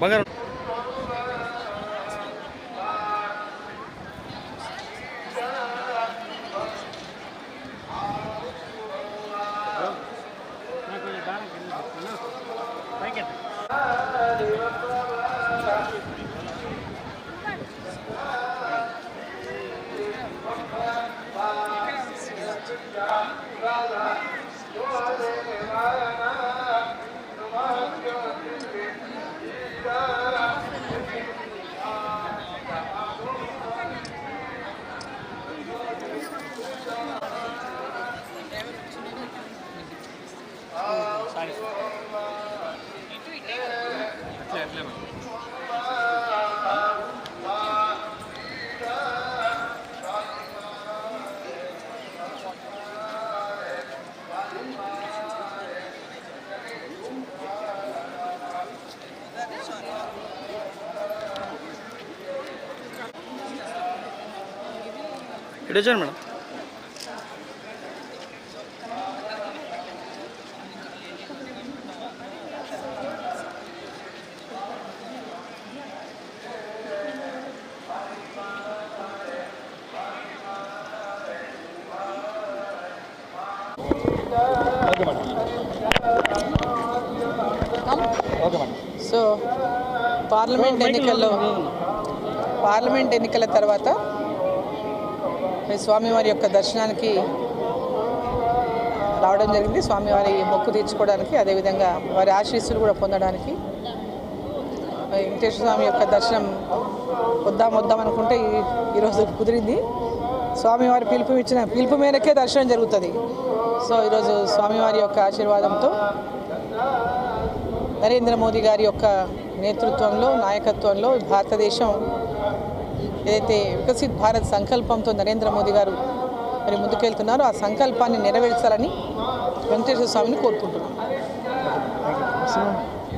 ಬಂಗಾರ Radha, Radha, వచ్చాను madam so parliament ఎన్నికల్లో పార్లమెంట్ ఎన్నికల తర్వాత స్వామివారి యొక్క దర్శనానికి రావడం జరిగింది. స్వామివారి మొక్కు తీర్చుకోవడానికి అదేవిధంగా వారి ఆశీస్సులు కూడా పొందడానికి. వెంకటేశ్వర స్వామి యొక్క దర్శనం వద్దాం వద్దాం అనుకుంటే ఈ- ఈరోజు కుదిరింది. స్వామివారి పిలుపు ఇచ్చిన పిలుపు మేరకే దర్శనం జరుగుతుంది. సో ఈరోజు స్వామివారి యొక్క ఆశీర్వాదంతో నరేంద్ర మోదీ గారి యొక్క నేతృత్వంలో నాయకత్వంలో భారతదేశం ఏదైతే వికసిత్ భారత్ సంకల్పంతో నరేంద్ర మోదీ గారు మరి ముందుకెళ్తున్నారో ఆ సంకల్పాన్ని నెరవేర్చాలని వెంకటేశ్వర స్వామిని కోరుకుంటున్నాను